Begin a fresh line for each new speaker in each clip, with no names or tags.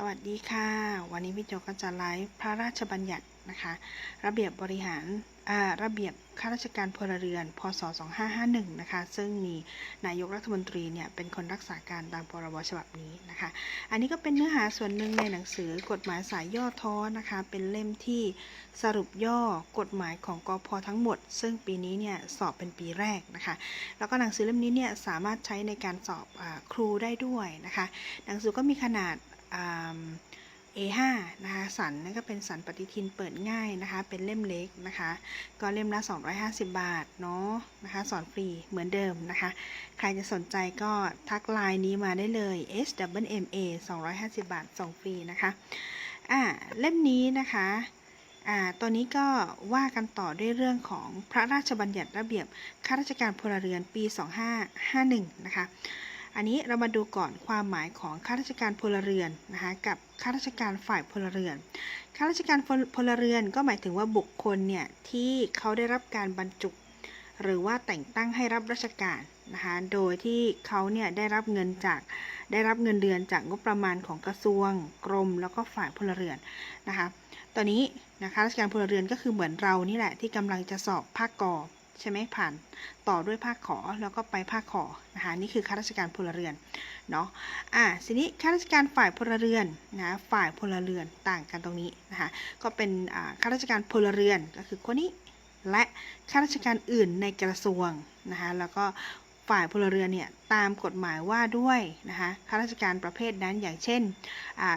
สวัสดีค่ะ วันนี้พี่โจก็จะไลฟ์พระราชบัญญัตินะคะ ระเบียบบริหารระเบียบข้าราชการพลเรือน พศ 2551 นะคะ ซึ่งมีนายกรัฐมนตรีเนี่ยเป็นคนรักษาการตามพรบฉบับนี้นะคะ อันนี้ก็เป็นเนื้อหาส่วนหนึ่งในหนังสือกฎหมายสายย่อท้อนะคะ เป็นเล่มที่สรุปย่อกฎหมายของกอพทั้งหมด ซึ่งปีนี้เนี่ยสอบเป็นปีแรกนะคะ แล้วก็หนังสือเล่มนี้เนี่ยสามารถใช้ในการสอบอครูได้ด้วยนะคะ หนังสือก็มีขนาด A5 นะคะสันนั่นก็เป็นสันปฏิทินเปิดง่ายนะคะ เป็นเล่มเล็กนะคะ ก็เล่มละ 250 บาทเนาะนะคะ สอนฟรีเหมือนเดิมนะคะ ใครจะสนใจก็ทักไลน์นี้มาได้เลย S W M A 250 บาทส่งฟรีนะคะอ่าเล่มนี้นะคะอ่าตัวนี้ก็ว่ากันต่อด้วยเรื่องของพระราชบัญญัติระเบียบข้าราชการพลเรือนปี 2551 นะคะ อันนี้เรามาดูก่อนความหมายของข้าราชการพลเรือนนะคะกับข้าราชการฝ่ายพลเรือน ข้าราชการพลเรือนก็หมายถึงว่าบุคคลเนี่ยที่เขาได้รับการบรรจุ หรือว่าแต่งตั้งให้รับราชการนะคะโดยที่เขาเนี่ยได้รับเงินจากได้รับเงินเดือนจากงบประมาณของกระทรวงกรม แล้วก็ฝ่ายพลเรือนนะคะตอนนี้นะคะราชการพลเรือนก็คือเหมือนเรานี่แหละที่กำลังจะสอบภาคกอ ใช่ไหมผ่านต่อด้วยภาคขอแล้วก็ไปภาคขอนะคะนี่คือข้าราชการพลเรือนเนาะอ่าทีนี้ข้าราชการฝ่ายพลเรือนนะฝ่ายพลเรือนต่างกันตรงนี้นะคะก็เป็นข้าราชการพลเรือนก็คือคนนี้และข้าราชการอื่นในกระทรวงนะคะแล้วก็ ฝ่ายพลเรือนเนี่ยตามกฎหมายว่าด้วยนะคะข้าราชการประเภทนั้นอย่างเช่น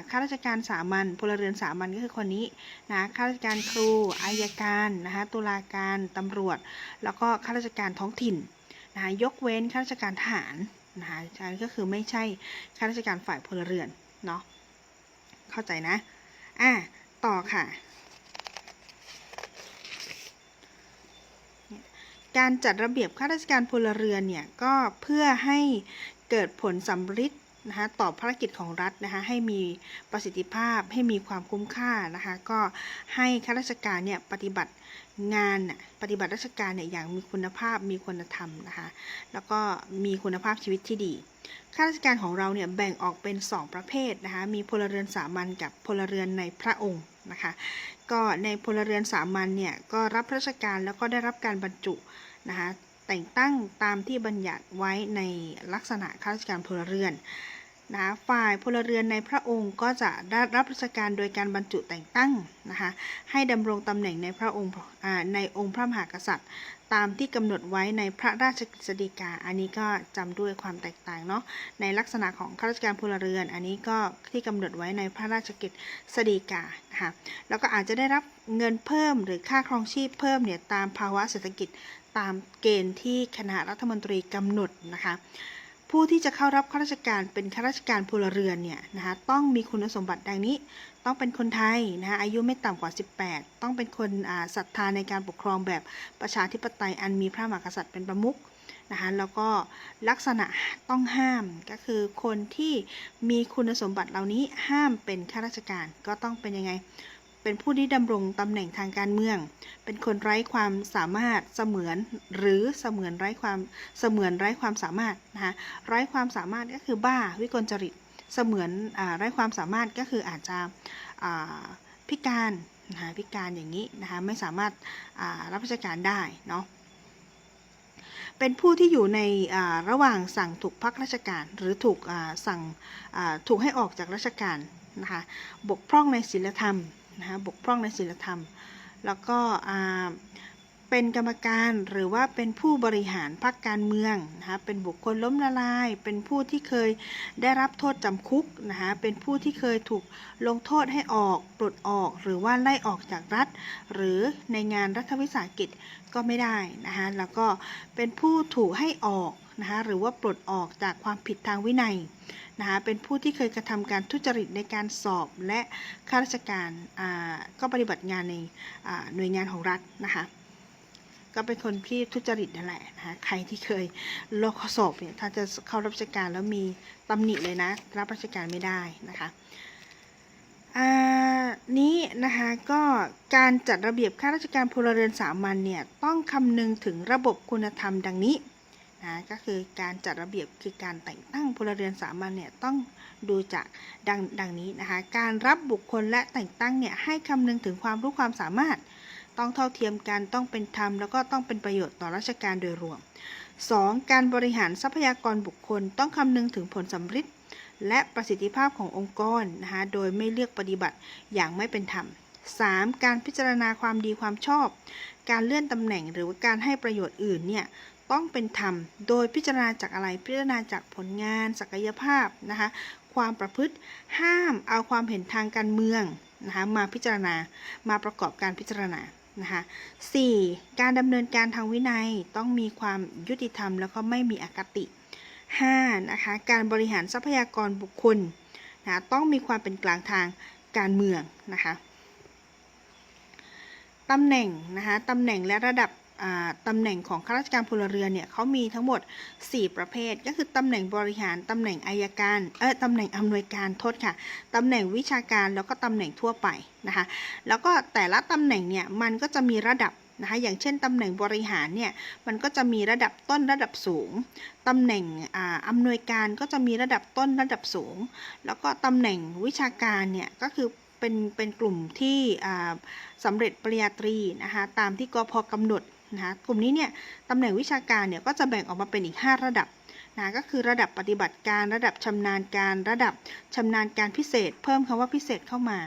ข้าราชการสามัญพลเรือนสามัญก็คือคนนี้นะข้าราชการครูอายการนะคะตุลาการตำรวจ แล้วก็ข้าราชการท้องถิ่นนะคะยกเว้นข้าราชการทหารนะคะอันนี้ก็คือไม่ใช่ข้าราชการฝ่ายพลเรือนเนาะเข้าใจนะอะต่อค่ะ การจัดระเบียบข้าราชการพลเรือนเนี่ยก็เพื่อให้เกิดผลสำฤทธิ์นะคะต่อภารกิจของรัฐนะคะให้มีประสิทธิภาพให้มีความคุ้มค่านะคะก็ให้ข้าราชการเนี่ยปฏิบัติงานปฏิบัติราชการเนี่ยอย่างมีคุณภาพมีคุณธรรมนะคะแล้วก็มีคุณภาพชีวิตที่ดีข้าราชการของเราเนี่ยแบ่งออกเป็น 2 ประเภทนะคะมีพลเรือนสามัญกับพลเรือนในพระองค์นะคะก็ในพลเรือนสามัญเนี่ยก็รับราชการแล้วก็ได้รับการบรรจุ นะคะแต่งตั้งตามที่บัญญัติไว้ในลักษณะข้าราชการพลเรือนนะฝ่ายพลเรือนในพระองค์ก็จะได้รับราชการโดยการบรรจุแต่งตั้งนะคะให้ดำรงตำแหน่งในพระองค์ในองค์พระมหากษัตริย์ ตามที่กำหนดไว้ในพระราชกฤษฎีกา อันนี้ก็จำด้วยความแตกต่างเนาะในลักษณะของข้าราชการพลเรือน อันนี้ก็ที่กำหนดไว้ในพระราชกฤษฎีกานะคะแล้วก็อาจจะได้รับเงินเพิ่มหรือค่าครองชีพเพิ่มเนี่ยตามภาวะเศรษฐกิจ ตามเกณฑ์ที่คณะรัฐมนตรีกำหนดนะคะผู้ที่จะเข้ารับข้าราชการเป็นข้าราชการพลเรือนเนี่ยนะคะต้องมีคุณสมบัติดังนี้ ต้องเป็นคนไทยนะคะอายุไม่ต่ำกว่า 18 ต้องเป็นคนศรัทธาในการปกครองแบบประชาธิปไตยอันมีพระมหากษัตริย์เป็นประมุขนะคะแล้วก็ลักษณะต้องห้ามก็คือคนที่มีคุณสมบัติเหล่านี้ห้ามเป็นข้าราชการก็ต้องเป็นยังไง เป็นผู้ที่ดำรงตำแหน่งทางการเมือง เป็นคนไร้ความสามารถเสมือนหรือเสมือนไร้ความเสมือนไร้ความสามารถนะคะไร้ความสามารถก็คือบ้าวิกลจริต เสมือนอไร้ความสามารถก็คืออาจจะพิการนะคะพิการอย่างนี้นะคะไม่สามารถรับราชการได้เนาะเป็นผู้ที่อยู่ในระหว่างสั่งถูกพักราชการ หรือถูกสั่งถูกให้ออกจากราชการนะคะบกพร่องในศีลธรรม นะคะบกพร่องในศีลธรรม แล้วก็เป็นกรรมการหรือว่าเป็นผู้บริหารพรรคการเมืองนะคะเป็นบุคคลล้มละลาย เป็นผู้ที่เคยได้รับโทษจำคุกนะคะเป็นผู้ที่เคยถูกลงโทษให้ออก ปลดออก หรือว่าไล่ออกจากรัฐ หรือในงานรัฐวิสาหกิจก็ไม่ได้นะคะแล้วก็เป็นผู้ถูกให้ออก นะคะหรือว่าปลดออกจากความผิดทางวินัยนะคะเป็นผู้ที่เคยกระทำการทุจริตในการสอบและข้าราชการอ่าก็ปฏิบัติงานในหน่วยงานของรัฐนะคะก็เป็นคนที่ทุจริตนั่นแหละนะคะใครที่เคยลอกข้อสอบเนี่ยถ้าจะเข้ารับราชการแล้วมีตำหนิเลยนะ รับราชการไม่ได้นะคะอ่านี้นะคะก็การจัดระเบียบข้าราชการพลเรือนสามัญเนี่ยต้องคำนึงถึงระบบคุณธรรมดังนี้ นะก็คือการจัดระเบียบคือการแต่งตั้งพลเรือนสามัญเนี่ยต้องดูจากดังดังนี้นะคะ การรับบุคคลและแต่งตั้งเนี่ยให้คำนึงถึงความรู้ความสามารถ ต้องเท่าเทียมกันต้องเป็นธรรมแล้วก็ต้องเป็นประโยชน์ต่อราชการโดยรวม 2. การบริหารทรัพยากรบุคคล ต้องคำนึงถึงผลสำฤทธิ์และประสิทธิภาพขององค์กรนะคะโดยไม่เลือกปฏิบัติอย่างไม่เป็นธรรม 3. การพิจารณาความดีความชอบ การเลื่อนตำแหน่งหรือว่าการให้ประโยชน์อื่นเนี่ย ต้องเป็นธรรม โดยพิจารณาจากอะไรพิจารณาจากผลงาน ศักยภาพนะคะความประพฤติห้ามเอาความเห็นทางการเมืองนะคะมาพิจารณามาประกอบการพิจารณานะคะ 4. การดำเนินการทางวินัยต้องมีความยุติธรรม แล้วก็ไม่มีอคติ 5. นะคะการบริหารทรัพยากรบุคคลนะต้องมีความเป็นกลางทางการเมืองนะคะตำแหน่งนะคะตำแหน่งและระดับ ตำแหน่งของข้าราชการพลเรือนเนี่ยเขามีทั้งหมด 4 ประเภท ก็คือตำแหน่งบริหารตำแหน่งอายการเออตำแหน่งอำนวยการโทษค่ะตำแหน่งวิชาการแล้วก็ตำแหน่งทั่วไปนะคะแล้วก็แต่ละตำแหน่งเนี่ยมันก็จะมีระดับนะคะอย่างเช่นตำแหน่งบริหารเนี่ยมันก็จะมีระดับต้นระดับสูงตำแหน่งอ่าอำนวยการก็จะมีระดับต้นระดับสูง แล้วก็ตำแหน่งวิชาการเนี่ยก็คือเป็นเป็นกลุ่มที่สำเร็จปริญญาตรีนะคะตามที่กพกำหนด นะคะกลุ่มนี้เนี่ยตำแหน่งวิชาการเนี่ยก็จะแบ่งออกมาเป็นอีก 5 ระดับนะก็คือระดับปฏิบัติการระดับชำนาญการระดับชำนาญการพิเศษ เพิ่มคำว่าพิเศษเข้ามา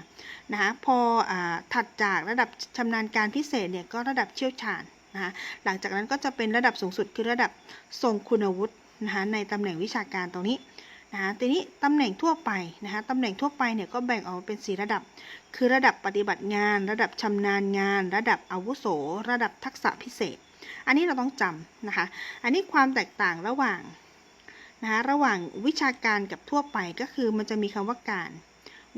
นะคะพออถัดจากระดับชำนาญการพิเศษเนี่ยก็ระดับเชี่ยวชาญนะคะหลังจากนั้นก็จะเป็นระดับสูงสุดคือระดับทรงคุณวุฒินะคะในตำแหน่งวิชาการตรงนี้ นะคะทีนี้ตำแหน่งทั่วไปนะคะตำแหน่งทั่วไปเนี่ยก็แบ่งออกเป็น 4 ระดับ คือระดับปฏิบัติงาน ระดับชำนาญงาน ระดับอาวุโส ระดับทักษะพิเศษ อันนี้เราต้องจำนะคะ อันนี้ความแตกต่างระหว่างนะคะระหว่างวิชาการกับทั่วไปก็คือมันจะมีคำว่าการ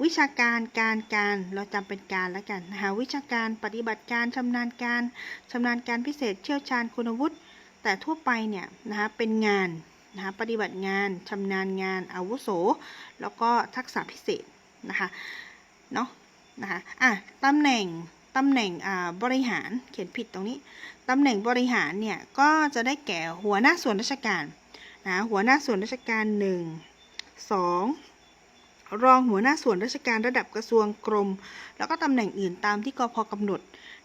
วิชาการการการเราจำเป็นการแล้วกันนะคะวิชาการปฏิบัติการชำนาญการชำนาญการพิเศษเชี่ยวชาญคุณวุฒิแต่ทั่วไปเนี่ยนะคะเป็นงาน นะคะปฏิบัติงานชำนาญงานอาวุโส แล้วก็ทักษะพิเศษนะคะเนาะนะคะอะตำแหน่งตำแหน่งบริหารเขียนผิดตรงนี้ตำแหน่งบริหารเนี่ยก็จะได้แก่หัวหน้าส่วนราชการนะหัวหน้าส่วนราชการ 1 2 รองหัวหน้าส่วนราชการระดับกระทรวงกรม แล้วก็ตำแหน่งอื่นตามที่กพกำหนด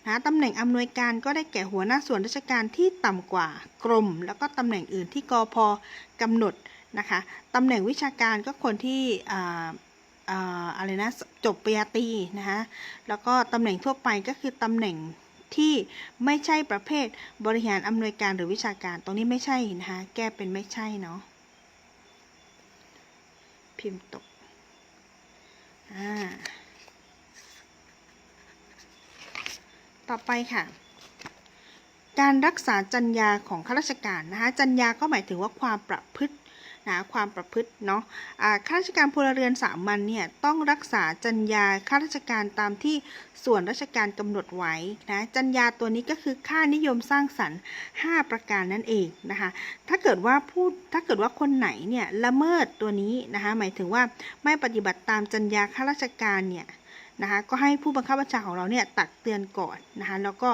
นะตำแหน่งอำนวยการก็ได้แก่หัวหน้าส่วนราชการที่ต่ำกว่ากรม แล้วก็ตำแหน่งอื่นที่กอพกำหนดนะคะตำแหน่งวิชาการก็คนที่อ่าอ่าอะไรนะจบปริญญาตรีนะคะแล้วก็ตำแหน่งทั่วไปก็คือตำแหน่งที่ไม่ใช่ประเภทบริหารอำนวยการหรือวิชาการ ตรงนี้ไม่ใช่นะคะแก้เป็นไม่ใช่เนาะพิมพ์ตกอ่า ต่อไปค่ะ การรักษาจรรยาของข้าราชการนะคะจรรยาก็หมายถึงว่าความประพฤตินะความประพฤติเนาะข้าราชการพลเรือนสามัญเนี่ยต้องรักษาจรรยาข้าราชการตามที่ส่วนราชการกำหนดไว้นะจรรยาตัวนี้ก็คือค่านิยมสร้างสรรค์ 5 ประการนั่นเองนะคะถ้าเกิดว่าพูดถ้าเกิดว่าคนไหนเนี่ยละเมิดตัวนี้นะคะหมายถึงว่าไม่ปฏิบัติตามจรรยาข้าราชการเนี่ย นะคะก็ให้ผู้บังคับบัญชาของเราเนี่ยตักเตือนก่อนนะคะแล้วก็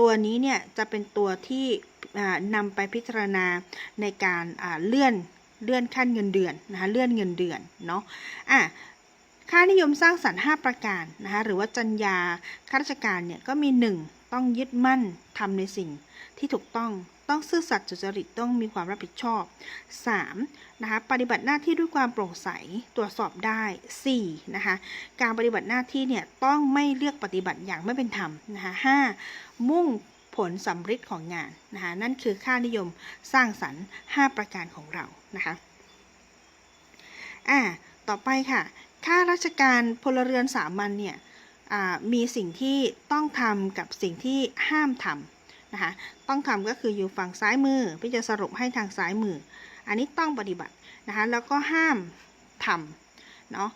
ตัวนี้เนี่ยจะเป็นตัวที่อ่านำไปพิจารณาในการาเลื่อนเลื่อนขั้นเงินเดือนนะคะเลื่อนเงินเดือนเนาะอะค่านิยมสร้างสรรค์ 5 ประการนะคะหรือว่าจรรยาข้าราชการเนี่ยก็มี 1 ต้องยึดมั่นทำในสิ่งที่ถูกต้อง ต้องซื่อสัตย์สุจริตต้องมีความรับผิดชอบ 3. นะคะปฏิบัติหน้าที่ด้วยความโปร่งใสตรวจสอบได้ 4. นะคะการปฏิบัติหน้าที่เนี่ยต้องไม่เลือกปฏิบัติอย่างไม่เป็นธรรมนะคะห้ามุ่งผลสำฤทธิ์ของงานนะคะนั่นคือค่านิยมสร้างสรรค์ 5 ประการของเรานะคะอ่าต่อไปค่ะค่าราชการพลเรือนสามัญเนี่ยมีสิ่งที่ต้องทำกับสิ่งที่ห้ามทำ นะคะต้องทำก็คืออยู่ฝั่งซ้ายมือพี่จะสรุปให้ทางซ้ายมือ อันนี้ต้องปฏิบัตินะคะแล้วก็ห้ามทำเนาะ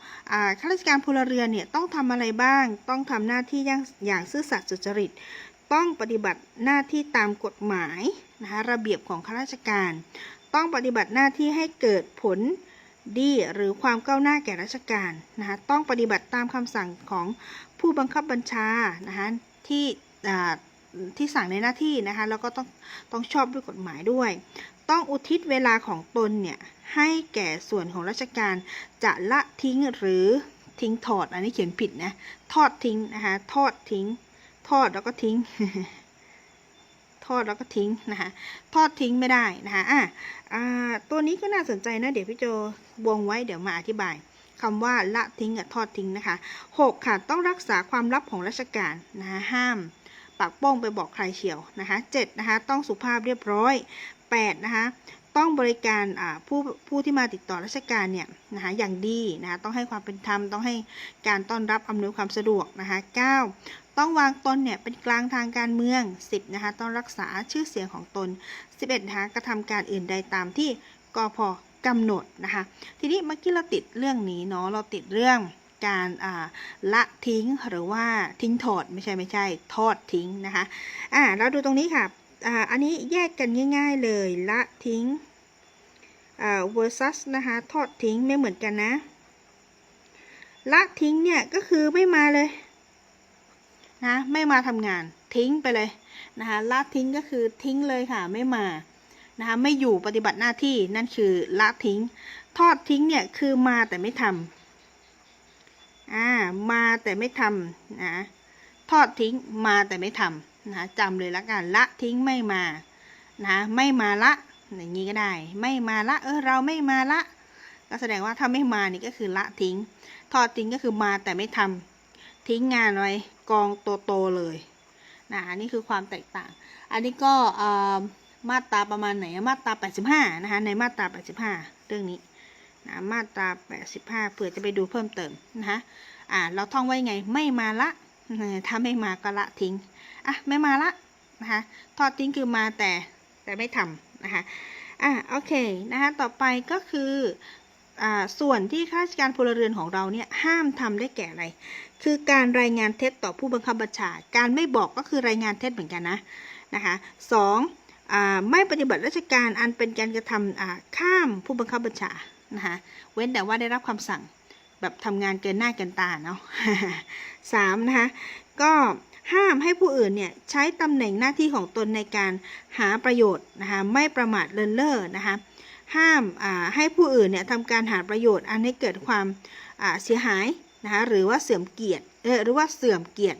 ข้าราชการพลเรือนเนี่ยต้องทำอะไรบ้าง ต้องทำหน้าที่อย่างางซื่อสัตย์สุจริต ต้องปฏิบัติหน้าที่ตามกฎหมายนะคะระเบียบของข้าราชการ ต้องปฏิบัติหน้าที่ให้เกิดผลดีหรือความก้าวหน้าแก่ราชการนะคะต้องปฏิบัติตามคำสั่งของผู้บังคับบัญชานะคะที่ ที่สั่งในหน้าที่นะคะ แล้วก็ต้องต้องชอบด้วยกฎหมายด้วย ต้องอุทิศเวลาของตนเนี่ย ให้แก่ส่วนของราชการจะละทิ้งหรือทิ้งทอด อันนี้เขียนผิดนะ ทอดทิ้งนะคะ ทอดทิ้ง ทอดแล้วก็ทิ้ง ทอดแล้วก็ทิ้งนะคะ ทอดทิ้งไม่ได้นะคะ อะอ่า ตัวนี้ก็น่าสนใจนะ เดี๋ยวพี่โจวงไว้เดี๋ยวมาอธิบายคำว่าละทิ้งกับทอดทิ้งนะคะหกค่ะ ต้องรักษาความลับของราชการนะคะห้าม ปากโป้งไปบอกใครเชียวนะคะเจ็ดนะคะต้องสุภาพเรียบร้อยแปดนะคะต้องบริการผู้ผู้ที่มาติดต่อราชการเนี่ยนะคะอย่างดีนะคะต้องให้ความเป็นธรรมต้องให้การต้อนรับอำนวยความสะดวกนะคะเก้าต้องวางตนเนี่ยเป็นกลางทางการเมือง 10นะคะต้องรักษาชื่อเสียงของตน 11นะคะกระทำการอื่นใดตามที่กพกำหนดนะคะทีนี้เมื่อกี้เราติดเรื่องนี้เนาะเราติดเรื่อง การละทิ้งหรือว่าทิ้งถอดไม่ใช่ไม่ใช่ ทอดทิ้งนะคะอ่าเราดูตรงนี้ค่ะอ่าอันนี้แยกกันง่าย ๆเลยละทิ้งอ่า versus นะคะทอดทิ้งไม่เหมือนกันนะ ละทิ้งเนี่ยก็คือไม่มาเลยนะไม่มาทำงานทิ้งไปเลยนะคะละทิ้งก็คือทิ้งเลยค่ะไม่มานะคะไม่อยู่ปฏิบัติหน้าที่นั่นคือละทิ้ง ทอดทิ้งเนี่ยคือมาแต่ไม่ทำ อ่ามาแต่ไม่ทำนะทอดทิ้งมาแต่ไม่ทำนะจำเลยละกันละทิ้งไม่มานะไม่มาละอย่างนี้ก็ได้ ไม่มาละเออเราไม่มาละ ก็แสดงว่าถ้าไม่มานี่ก็คือละทิ้ง ทอดทิ้งก็คือมาแต่ไม่ทำทิ้งงานไว้กองโตๆเลยนะนนี้คือความแตกต่าง อันนี้ก็มาตราประมาณไหนมาตรา85นะคะในมาตรา85 เรื่องนี้ นะมาตรา 85 เผื่อจะไปดูเพิ่มเติมนะคะอ่าเราท่องไว้ไงไม่มาละถ้าไม่มาก็ละทิ้งอะไม่มาละนะคะทอดทิ้งคือมาแต่แต่ไม่ทำนะคะอะโอเคนะคะต่อไปก็คืออ่าส่วนที่ข้าราชการพลเรือนของเราเนี่ยห้ามทำได้แก่อะไร คือการรายงานเท็จต่อผู้บังคับบัญชา การไม่บอกก็คือรายงานเท็จเหมือนกันนะนะคะสองอาไม่ปฏิบัติราชการอันเป็นการกระทำอ่าข้ามผู้บังคับบัญชา นะคะเว้นแต่ว่าได้รับคำสั่งแบบทำงานเกินหน้าเกินตาเนาะสามนะคะก็ห้ามให้ผู้อื่นเนี่ยใช้ตำแหน่งหน้าที่ของตนในการหาประโยชน์นะคะไม่ประมาทเลินเล่อนะคะห้ามาให้ผู้อื่นเนี่ยทำการหาประโยชน์อันให้เกิดความเสียหายนะคะหรือว่าเสื่อมเกียรติเออหรือว่าเสื่อมเกียรติ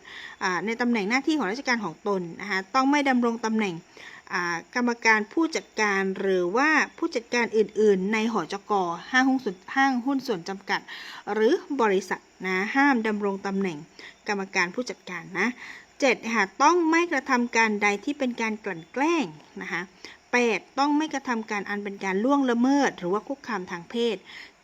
ในตำแหน่งหน้าที่ของราชการของตนนะคะต้องไม่ดำรงตำแหน่ง กรรมการผู้จัดการหรือว่าผู้จัดการอื่น ๆ ในหอจกห้างหุ้นส่วนห้างหุ้นส่วนจำกัด หรือบริษัทนะห้ามดำรงตำแหน่ง กรรมการผู้จัดการนะเจ็ดค่ะต้องไม่กระทำการใดที่เป็นการกลั่นแกล้งนะคะแปดต้องไม่กระทำการอันเป็นการล่วงละเมิด หรือว่าคุกคามทางเพศ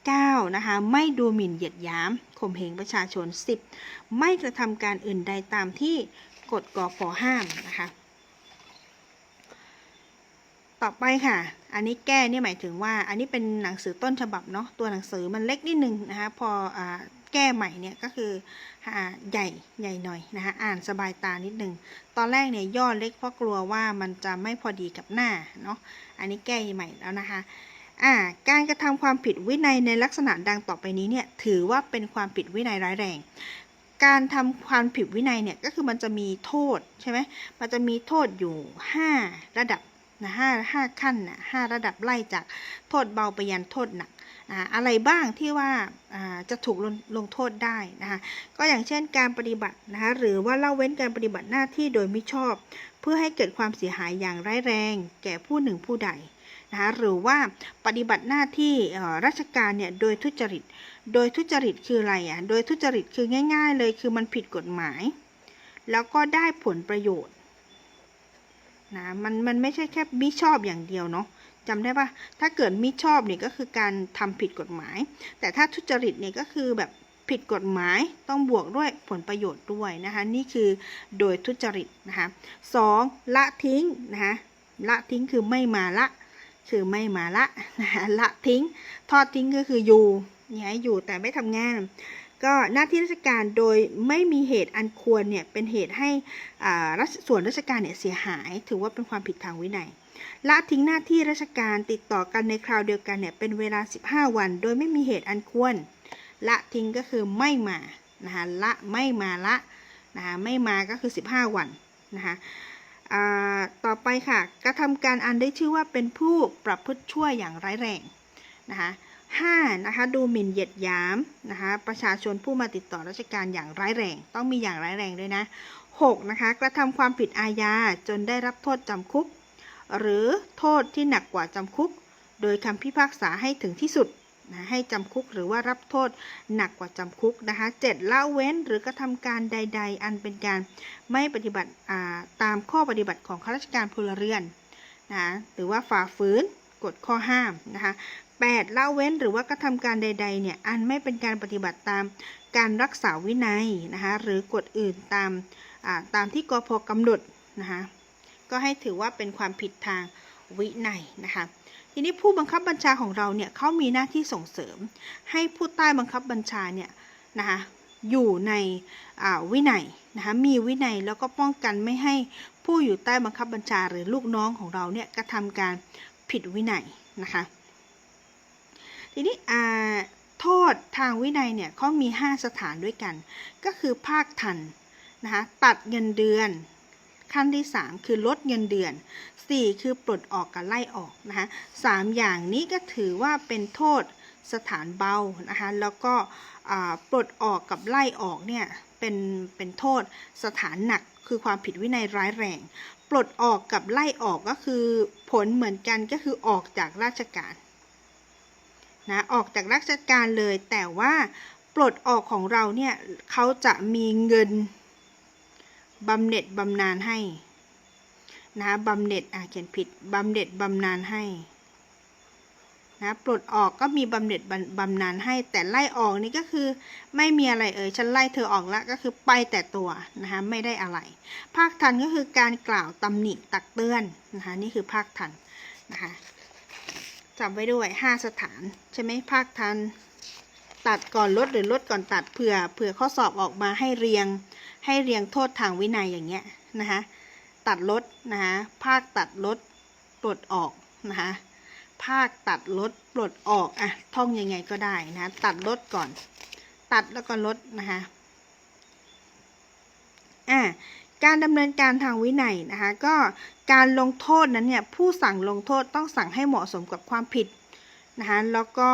9. นะคะไม่ดูหมิ่นเหยียดหยามข่มเหงประชาชน 10. ไม่กระทำการอื่นใดตามที่กฎกฟห้ามนะคะ ต่อไปค่ะ อันนี้แก้เนี่ยหมายถึงว่า อันนี้เป็นหนังสือต้นฉบับเนาะ ตัวหนังสือมันเล็กนิดนึงนะคะ พออแก้ใหม่เนี่ยก็คือใหญ่ใหญ่หน่อยนะคะอ่านสบายตานิดนึง ตอนแรกเนี่ยย่อเล็กเพราะกลัวว่ามันจะไม่พอดีกับหน้าเนาะ อันนี้แก้ใหม่แล้วนะคะอ่าการกระทำความผิดวินัยในลักษณะดังต่อไปนี้เนี่ยถือว่าเป็นความผิดวินัยร้ายแรง การทำความผิดวินัยเนี่ยก็คือมันจะมีโทษใช่ไหมมันจะมีโทษอยู่ 5 ระดับ นะห้าห้าขั้นนะห้าระดับไล่จากโทษเบาไปยันโทษหนักอ่าอะไรบ้างที่ว่าอ่าจะถูกลงลงโทษได้นะคะก็อย่างเช่นการปฏิบัตินะคะหรือว่าเล่าเว้นการปฏิบัติหน้าที่โดยมิชอบ เพื่อให้เกิดความเสียหายอย่างร้ายแรง แก่ผู้หนึ่งผู้ใดนะคะหรือว่าปฏิบัติหน้าที่ราชการเนี่ยโดยทุจริต โดยทุจริตคืออะไรอะโดยทุจริตคือง่าย ๆ เลยคือมันผิดกฎหมาย แล้วก็ได้ผลประโยชน์ นะมันมันไม่ใช่แค่มิชอบอย่างเดียวเนาะจำได้ปะถ้าเกิดมิชอบเนี่ยก็คือการทำผิดกฎหมาย แต่ถ้าทุจริตเนี่ยก็คือแบบผิดกฎหมายต้องบวกด้วยผลประโยชน์ด้วยนะคะนี่คือโดยทุจริตนะคะสองละทิ้งนะคะละทิ้งคือไม่มาละ คือไม่มาละนะคะละทิ้ง ทอดทิ้งก็คืออยู่เนี่ยอยู่แต่ไม่ทำงาน ก็หน้าที่ราชการโดยไม่มีเหตุอันควรเนี่ยเป็นเหตุให้อ่าส่วนราชการเนี่ยเสียหาย ถือว่าเป็นความผิดทางวินัยละทิ้งหน้าที่ราชการติดต่อกันในคราวเดียวกันเนี่ยเป็นเวลา 15 วัน โดยไม่มีเหตุอันควร ละทิ้งก็คือไม่มานะคะละไม่มาละนะคะไม่มาก็คือ 15 วันนะคะต่อไปค่ะกระทำการอันได้ชื่อว่าเป็นผู้ประพฤติชั่วอย่างร้ายแรงนะคะ ห้านะคะดูหมิ่นเหยียดหยามนะคะประชาชนผู้มาติดต่อราชการอย่างร้ายแรง ต้องมีอย่างร้ายแรงด้วยนะหกนะคะกระทำความผิดอาญาจนได้รับโทษจำคุก หรือโทษที่หนักกว่าจำคุก โดยคำพิพากษาให้ถึงที่สุดนะให้จำคุกหรือว่ารับโทษหนักกว่าจำคุกนะคะเจ็ดละเว้นหรือกระทำการใด ๆ อันเป็นการไม่ปฏิบัติาตามข้อปฏิบัติของข้าราชการพลเรือนนะหรือว่าฝ่าฝืนกฎข้อห้ามนะคะ แปดละเว้นหรือว่ากระทำการใด ๆ เนี่ย อันไม่เป็นการปฏิบัติตามการรักษาวินัยนะคะหรือกฎอื่นตามตามที่กพกำหนดนะคะก็ให้ถือว่าเป็นความผิดทางวินัยนะคะทีนี้ผู้บังคับบัญชาของเราเนี่ยเขามีหน้าที่ส่งเสริม ให้ผู้ใต้บังคับบัญชาเนี่ยนะคะอยู่ในวินัยนะคะมีวินัยแล้วก็ป้องกันไม่ให้ผู้อยู่ใต้บังคับบัญชาหรือลูกน้องของเราเนี่ยกระทำการผิดวินัยนะคะ ทีนี้อ่าโทษทางวินัยเนี่ยเขามี 5 สถานด้วยกัน ก็คือภาคทันนะคะตัดเงินเดือน ขั้นที่ 3 คือลดเงินเดือน 4 คือปลดออกกับไล่ออกนะคะสามอย่างนี้ก็ถือว่าเป็นโทษสถานเบานะคะแล้วก็ปลดออกกับไล่ออกเนี่ยเป็นเป็นโทษสถานหนักคือความผิดวินัยร้ายแรง ปลดออกกับไล่ออกก็คือผลเหมือนกันก็คือออกจากราชการ นะออกจากราชการเลยแต่ว่าปลดออกของเราเนี่ยเขาจะมีเงินบำเหน็จบำนาญให้นะบำเหน็จอะเขียนผิดบำเหน็จบำนาญให้นะปลดออกก็มีบำเหน็จบำนาญให้แต่ไล่ออกนี่ก็คือไม่มีอะไรเอ่ยฉันไล่เธอออกล้วก็คือไปแต่ตัวนะคะไม่ได้อะไร ภาคทันก็คือการกล่าวตำหนิตักเตือนนะคะนี่คือภาคทันนะคะ จำไว้ด้วย 5 สถาน ใช่ไหมภาคทัน ตัดก่อนลดหรือลดก่อนตัดเผื่อเผื่อข้อสอบออกมาให้เรียง ให้เรียงโทษทางวินัยอย่างเงี้ยนะคะตัดลดนะคะภาคตัดลดปลดออกนะคะภาคตัดลดปลดออกอะท่องยังไงก็ได้นะตัดลดก่อน ตัดแล้วก็ลดนะคะอะ การดำเนินการทางวินัยนะคะก็การลงโทษนั้นเนี่ยผู้สั่งลงโทษต้องสั่งให้เหมาะสมกับความผิดนะคะแล้วก็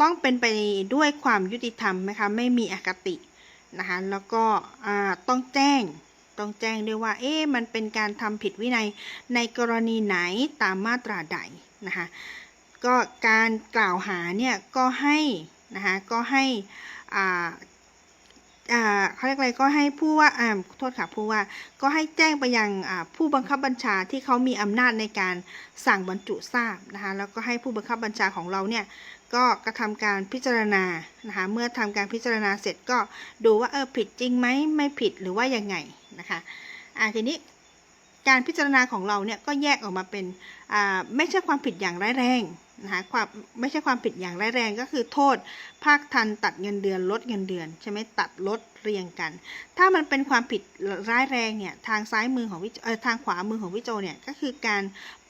ต้องเป็นไปด้วยความยุติธรรมนะคะไม่มีอคตินะคะแล้วก็ต้องแจ้งต้องแจ้งด้วยว่าเอ๊ะมันเป็นการทำผิดวินัยในกรณีไหนตามมาตราใดนะคะก็การกล่าวหาเนี่ยก็ให้นะคะก็ให้อ่า เขาเรียกอะไรก็ให้ผู้ว่าอ่าโทษค่ะผู้ว่าก็ให้แจ้งไปยังผู้บังคับบัญชาที่เขามีอำนาจในการสั่งบรรจุทราบนะคะแล้วก็ให้ผู้บังคับบัญชาของเราเนี่ยก็กระทำการพิจารณานะคะเมื่อทำการพิจารณาเสร็จก็ดูว่าเออผิดจริงไหมไม่ผิดหรือว่ายังไงนะคะอ่าทีนี้การพิจารณาของเราเนี่ยก็แยกออกมาเป็นอ่าไม่ใช่ความผิดอย่างร้ายแรง นะคะความไม่ใช่ความผิดอย่างร้ายแรงก็คือโทษ ภาคทันตัดเงินเดือนลดเงินเดือนใช่ไหมตัดลดเรียงกัน ถ้ามันเป็นความผิดร้ายแรงเนี่ยทางซ้ายมือของวิเออทางขวามือของวิโจเนี่ยก็คือการ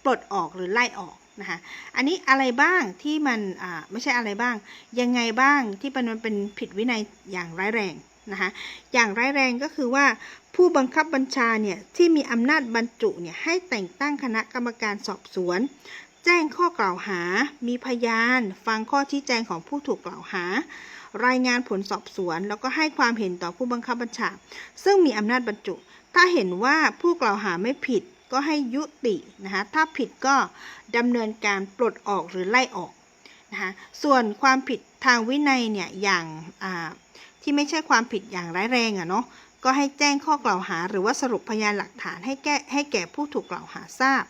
ปลดออกหรือไล่ออกนะคะอันนี้อะไรบ้างที่มันอ่าไม่ใช่อะไรบ้าง ยังไงบ้างที่มันเป็นผิดวินัยอย่างร้ายแรงนะคะอย่างร้ายแรงก็คือว่าผู้บังคับบัญชาเนี่ยที่มีอำนาจบรรจุเนี่ยให้แต่งตั้งคณะกรรมการสอบสวน แจ้งข้อกล่าวหา มีพยาน ฟังข้อชี้แจงของผู้ถูกกล่าวหา รายงานผลสอบสวน แล้วก็ให้ความเห็นต่อผู้บังคับบัญชา ซึ่งมีอำนาจบรรจุ ถ้าเห็นว่าผู้กล่าวหาไม่ผิดก็ให้ยุตินะคะ ถ้าผิดก็ดำเนินการปลดออกหรือไล่ออกนะคะส่วนความผิดทางวินัยเนี่ยอย่างที่ไม่ใช่ความผิดอย่างร้ายแรงอะเนาะก็ให้แจ้งข้อกล่าวหา หรือว่าสรุปพยานหลักฐานให้แก้ให้แก่ผู้ถูกกล่าวหาทราบ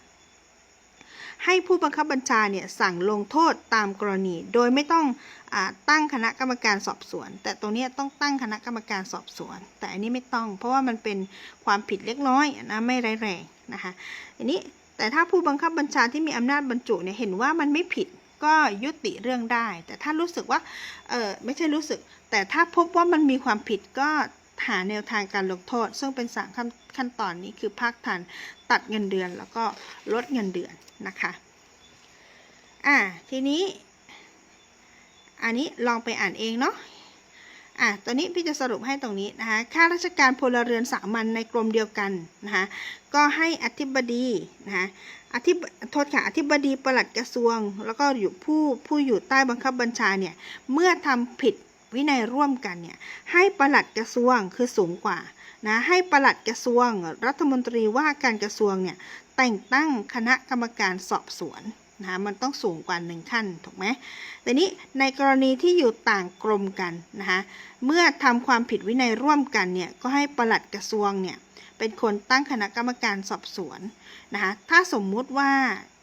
ให้ผู้บังคับบัญชาเนี่ยสั่งลงโทษตามกรณี โดยไม่ต้องอตั้งคณะกรรมการสอบสวน แต่ตรงนี้ต้องตั้งคณะกรรมการสอบสวน แต่อันนี้ไม่ต้อง เพราะว่ามันเป็นความผิดเล็กน้อยนะไม่ร้ายแรงนะคะอันนี้แต่ถ้าผู้บังคับบัญชาที่มีอำนาจบรรจุเนี่ยเห็นว่ามันไม่ผิดก็ยุติเรื่องได้ แต่ถ้ารู้สึกว่าเออไม่ใช่รู้สึก แต่ถ้าพบว่ามันมีความผิดก็ หาแนวทางการลงโทษ ซึ่งเป็นสามขั้นขั้นตอนนี้คือภาคทันตัดเงินเดือนแล้วก็ลดเงินเดือนนะคะอ่าทีนี้ อันนี้ลองไปอ่านเองเนาะอะตอนนี้พี่จะสรุปให้ตรงนี้นะคะข้าราชการพลเรือนสามัญในกรมเดียวกันนะคะก็ให้อธิบดีนะคะอธิบโทษค่ะอธิบดีปลัดกระทรวง แล้วก็อยู่ผู้ผู้อยู่ใต้บังคับบัญชาเนี่ย เมื่อทำผิด วินัยร่วมกันเนี่ยให้ประหลัดกระทรวงคือสูงกว่านะให้ประหลัดกระทรวง รัฐมนตรีว่าการกระทรวงเนี่ยแต่งตั้งคณะกรรมการสอบสวนนะคะมันต้องสูงกว่าหนึ่งขั้นถูกไหมแต่นี้ในกรณีที่อยู่ต่างกรมกันนะคะเมื่อทำความผิดวินัยร่วมกันเนี่ยก็ให้ประหลัดกระทรวงเนี่ยเป็นคนตั้งคณะกรรมการสอบสวนนะคะถ้าสมมุติว่า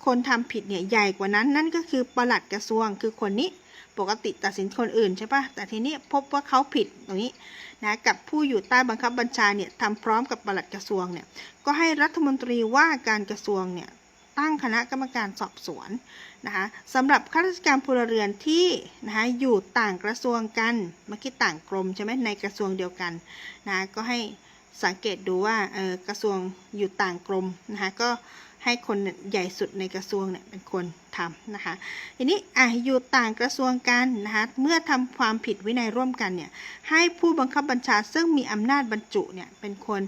คนทำผิดเนี่ยใหญ่กว่านั้นนั่นก็คือประหลัดกระทรวงคือคนนี้ ปกติตัดสินคนอื่นใช่ปะแต่ทีนี้พบว่าเขาผิดตรงนี้นะกับผู้อยู่ใต้บังคับบัญชาเนี่ยทำพร้อมกับปลัดกระทรวงเนี่ยก็ให้รัฐมนตรีว่าการกระทรวงเนี่ยตั้งคณะกรรมการสอบสวนนะคะสำหรับข้าราชการพลเรือนที่นะคะอยู่ต่างกระทรวงกันเมื่อกี้ต่างกรมใช่ไหมในกระทรวงเดียวกันนะก็ให้สังเกตดูว่าเออกระทรวงอยู่ต่างกรมนะคะก็ ให้คนใหญ่สุดในกระทรวงเนี่ยเป็นคนทำนะคะ ทีนี้อะอยู่ต่างกระทรวงกันนะคะเมื่อทำความผิดวินัยร่วมกันเนี่ยให้ผู้บังคับบัญชาซึ่งมีอำนาจบรรจุเนี่ยเป็นคน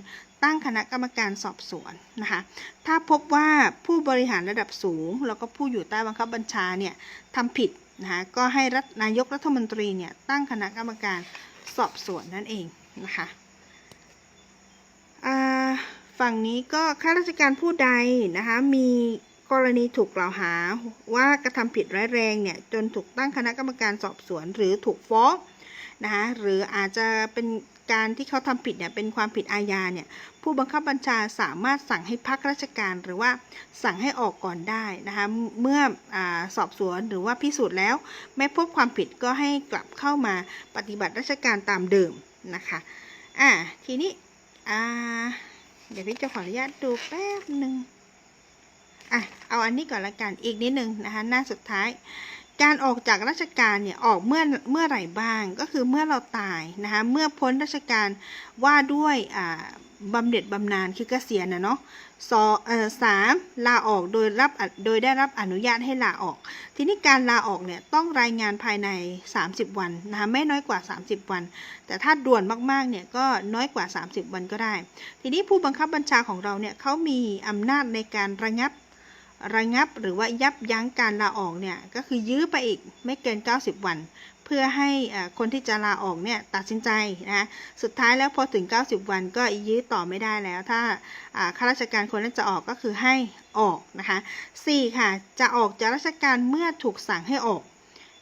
ตั้งคณะกรรมการสอบสวนนะคะถ้าพบว่าผู้บริหารระดับสูง แล้วก็ผู้อยู่ใต้บังคับบัญชาเนี่ยทำผิดนะคะก็ให้รัฐนายกรัฐมนตรีเนี่ยตั้งคณะกรรมการสอบสวนนั่นเองนะคะอ่า ฝั่งนี้ก็ข้าราชการผู้ใดนะคะมีกรณีถูกกล่าวหาว่ากระทำผิดร้ายแรงเนี่ยจนถูกตั้งคณะกรรมการสอบสวนหรือถูกฟ้องนะคะหรืออาจจะเป็นการที่เขาทำผิดเนี่ยเป็นความผิดอาญาเนี่ยผู้บังคับบัญชาสามารถสั่งให้พักราชการหรือว่าสั่งให้ออกก่อนได้นะคะเมื่ออสอบสวนหรือว่าพิสูจน์แล้ว ไม่พบความผิดก็ให้กลับเข้ามาปฏิบัติราชการตามเดิมนะคะอ่าทีนี้อ่า เดี๋ยวพี่จะขออนุญาตดูแป๊บหนึ่งอะ เอาอันนี้ก่อนละกัน อีกนิดหนึ่งนะคะ หน้าสุดท้าย การออกจากราชการเนี่ย ออกเมื่อเมื่อไหร่บ้าง ก็คือเมื่อเราตายนะคะ เมื่อพ้นราชการว่าด้วยอ่า บำเหน็จบำนาญคือเกษียณนะเนาะสอเอ่อสามลาออกโดยรับโดยได้รับอนุญาตให้ลาออก ทีนี้การลาออกเนี่ยต้องรายงานภายใน 30 วันนะคะไม่น้อยกว่า 30 วัน แต่ถ้าด่วนมากๆเนี่ยก็น้อยกว่า 30 วันก็ได้ ทีนี้ผู้บังคับบัญชาของเราเนี่ยเขามีอำนาจในการระงับระงับหรือว่ายับยั้งการลาออกเนี่ยก็คือยื้อไปอีกไม่เกิน 90 วัน เพื่อให้คนที่จะลาออกเนี่ยตัดสินใจนะสุดท้ายแล้วพอถึง 90 วันก็ยื้อต่อไม่ได้แล้ว ถ้าข้าราชการคนนั้นจะออกก็คือให้ออกนะคะ4ค่ะจะออกจากราชการเมื่อถูกสั่งให้ออก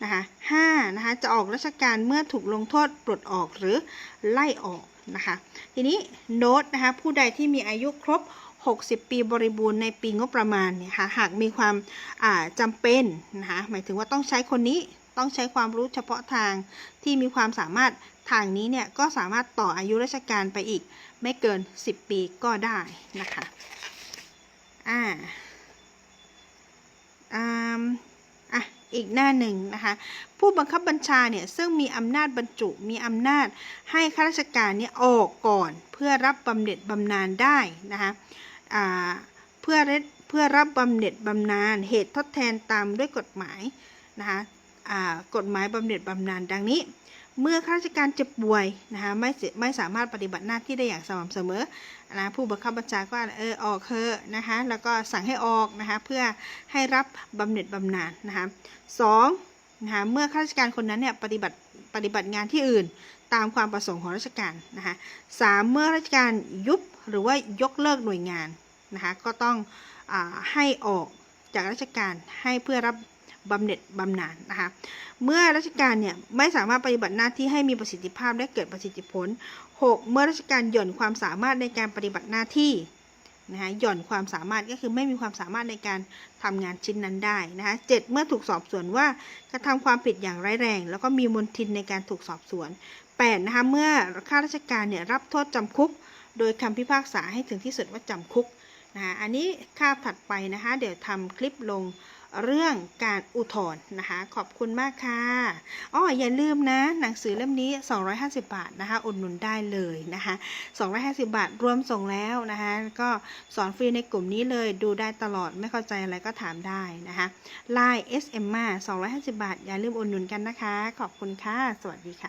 นะคะ5นะคะจะออกราชการเมื่อถูกลงโทษปลดออกหรือไล่ออกนะคะทีนี้โน้ตนะคะผู้ใดที่มีอายุครบ 60 ปีบริบูรณ์ในปีงบประมาณเนี่ยค่ะหากมีความาจำเป็นนะคะหมายถึงว่าต้องใช้คนนี้ ต้องใช้ความรู้เฉพาะทางที่มีความสามารถทางนี้เนี่ยก็สามารถต่ออายุราชการไปอีกไม่เกิน 10 ปีก็ได้นะคะอ่าอ่าอะอีกหน้าหนึ่งนะคะผู้บังคับบัญชาเนี่ยซึ่งมีอำนาจบรรจุมีอำนาจให้ข้าราชการเนี่ยออกก่อนเพื่อรับบำเหน็จบำนาญได้นะคะอ่าเพื่อเรเพื่อรับบำเหน็จบำนาญเหตุทดแทนตามด้วยกฎหมายนะคะ กฎหมายบำเหน็จบำนาญดังนี้ เมื่อข้าราชการเจ็บป่วยนะคะไม่ไม่สามารถปฏิบัติหน้าที่ได้อย่างสม่ำเสมอนะผู้บังคับบัญชาก็เออออกเถอนะคะแล้วก็สั่งให้ออกนะคะเพื่อให้รับบำเหน็จบำนาญนะคะสองนะคะเมื่อข้าราชการคนนั้นเนี่ยปฏิบัติปฏิบัติงานที่อื่นตามความประสงค์ของราชการนะคะสามเมื่อราชการยุบหรือว่ายกเลิกหน่วยงานนะคะก็ต้องอให้ออกจากราชการให้เพื่อรับ บำเหน็จบำนาญนะคะ เมื่อราชการเนี่ยไม่สามารถปฏิบัติหน้าที่ให้มีประสิทธิภาพและเกิดประสิทธิผล 6. เมื่อราชการหย่อนความสามารถในการปฏิบัติหน้าที่นะคะหย่อนความสามารถก็คือไม่มีความสามารถในการทำงานชิ้นนั้นได้นะคะเเมื่อถูกสอบสวนว่ากระทำความผิดอย่างร้ายแรง แล้วก็มีมนทินในการถูกสอบสวน 8. นะคะเมื่อข้าราชการเนี่ยรับโทษจำคุก โดยคำพิพากษาให้ถึงที่สุดว่าจำคุกนะคะอันนี้คาบถัดไปนะคะเดี๋ยวทำคลิปลง เรื่องการอุทธรณ์นะคะ ขอบคุณมากค่ะอ๋ออย่าลืมนะ หนังสือเล่มนี้ 250 บาทนะคะ อุดหนุนได้เลยนะคะ 250 บาทรวมส่งแล้วนะคะ ก็สอนฟรีในกลุ่มนี้เลยดูได้ตลอดไม่เข้าใจอะไรก็ถามได้นะคะ Line SM มา250 บาท อย่าลืมอุดหนุนกันนะคะ ขอบคุณค่ะ สวัสดีค่ะ